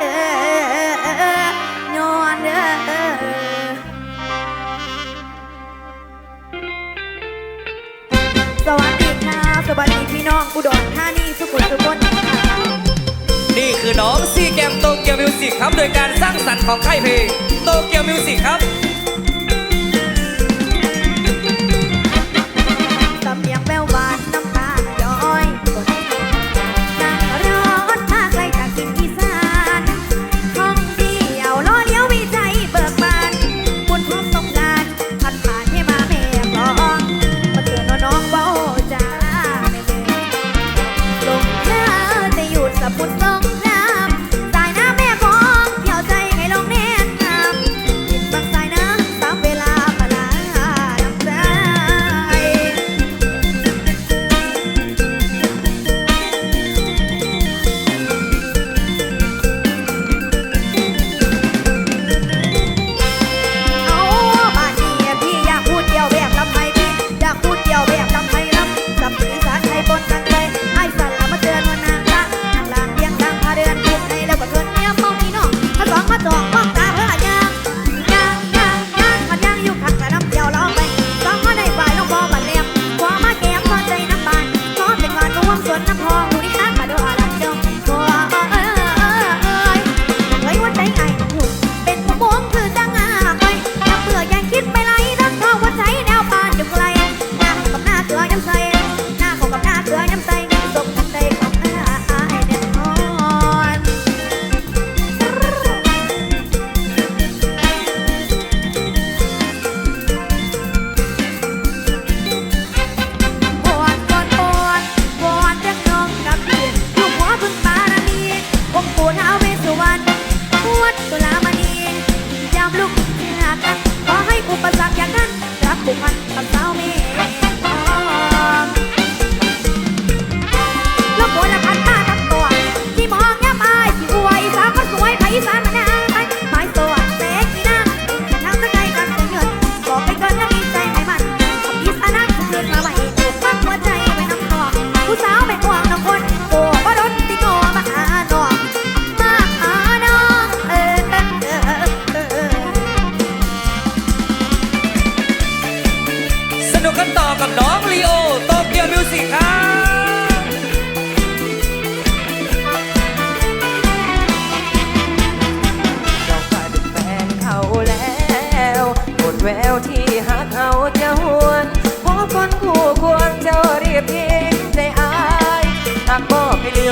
เออย้อนเด้อสวัสดีค่ะ สวัสดีพี่น้องอุดรธานีสุขุมสุขนค่ะนี่คือน้องซีแกมโตเกียวมิวสิกครับ โดยการสร้างสรรค์ของค่ายเพลงโตเกียวมิวสิกครับ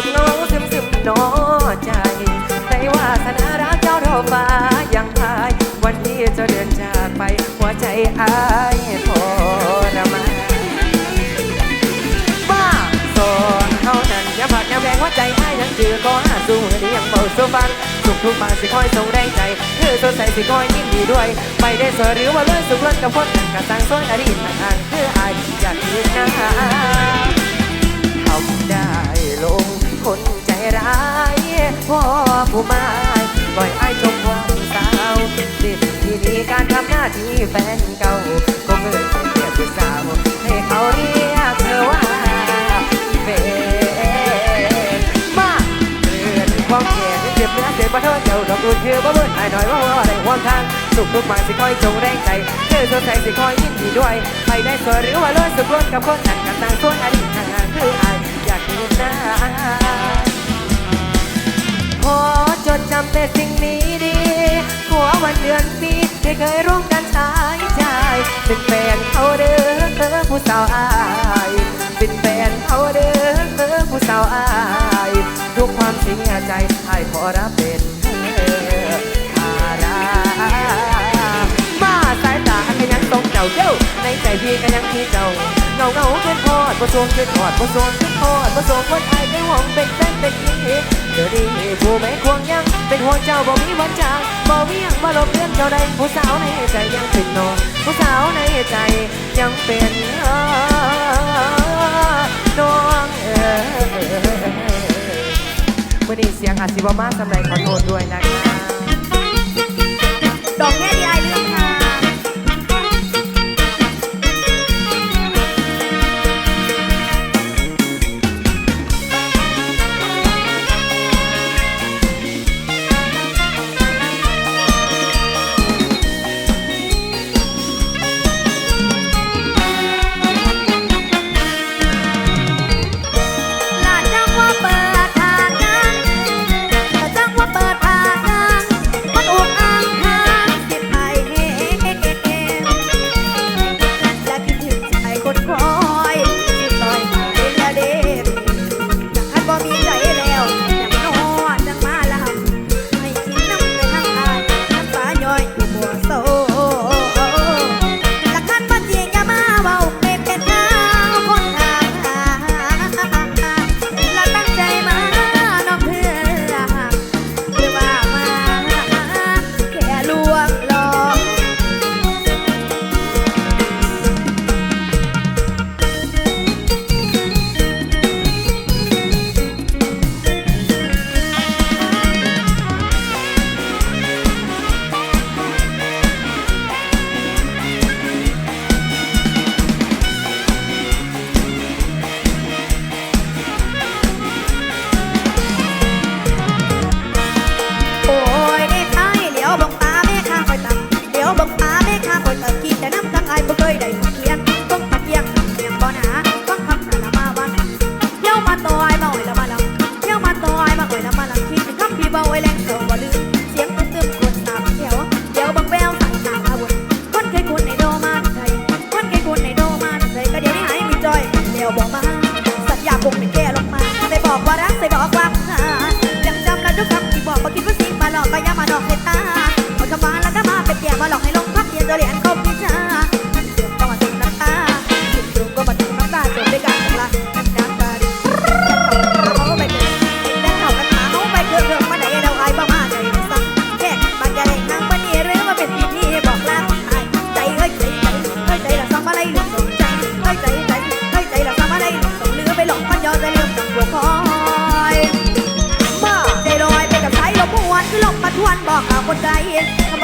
มน้องซึมซึมนอใจแต่ว่าสนารักเจ้าเท่าฟ้ายังพาย วันที่จะเดินจากไป หัวใจอายทรมานบ้าสอนเท่านั้นอย่าผักอย่าแรงว่าใจให้ยังจือก็หาสู้ดียังเบาสู้ฟังสุขทุกบาสิคอยส่งแรงใจเธอสดใสสิคอยยิ้มดีด้วยไปได้สวยหรือว่าเลื่อนสุขล้นกับคนกันกระสังซ้อนอดีตทางคืออายอยากยืนหน้าทำได้ มายปล่อยไอายจมวามสาวสิที่นี้การทำหน้าที่แฟนเก่าก็เมื่อเกียรติสาวให้เขาเรียกเธอว่าเป็นมาเรือนความแก่ที่เจ็บเนื้อเจ็บปะเทศเจ้าดอกดูดคือบ่เบิ่นอายหน่อยว่าหัวอะไรห่วงทางสุขทุกบาสิคอยจงแรงใจเธอสดใสสิคอยยิ้มดีด้วยไปได้สวยหรือว่าเลิศสุขล้นกับคนนั้นกันต่างส่วนอดีตทางงานคืออายอยากดูหน้า ดจำแต่สิ่งนี้ดีขอวันเดือนปีที่เคยร่วมกันหายใจ เป็นแฟนเขาเด้อผู้สาวอาย เป็นแฟนเขาเด้อผู้สาวอายทุกความเสียใจอายขอรับเป็นภาระมาสายตาก็ยังต้องเจ้าเจ้าในใจพี่ก็ยังที่เจ้า เงาเงาเป็นพอดบ่สวงเป็นพอดบ่สวงเป็นพอดบ่สวงคนไอ้ในห้องเป็นแฟนเป็นนี้เดี๋ยวนี้ผู้ไม่ควงยัง เป็นห่วเจ้าบ่มีวันจางบ่มียังมาลบเลือนเจ้าใดผู้สาวในใจยังเป็นน้องผู้สาวในใจยังเป็นน้องเออเมื่อนี้เสียงอาจสิบมาสำหรับขอโทษด้วยนะคะดอกแค่ดีไอเรื่อง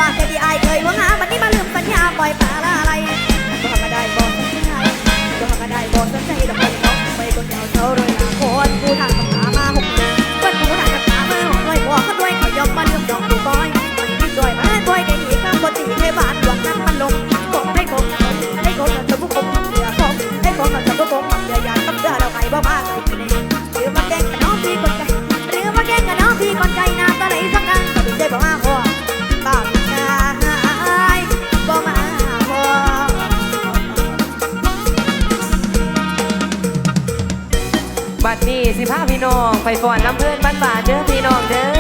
ว่าเคยที่อายเคยว่าหาบัดนี้มาลืมปัญญาปล่อยปลาละอะไรก็มาได้บอกสัญญาก็มาได้บอกสัญญาดอกไม้น้องไปคนเดียวเท่าไร สิพาพี่น้อง ไปฟ้อนลำเพื่อนบ้านป่าเด้อพี่น้องเด้อ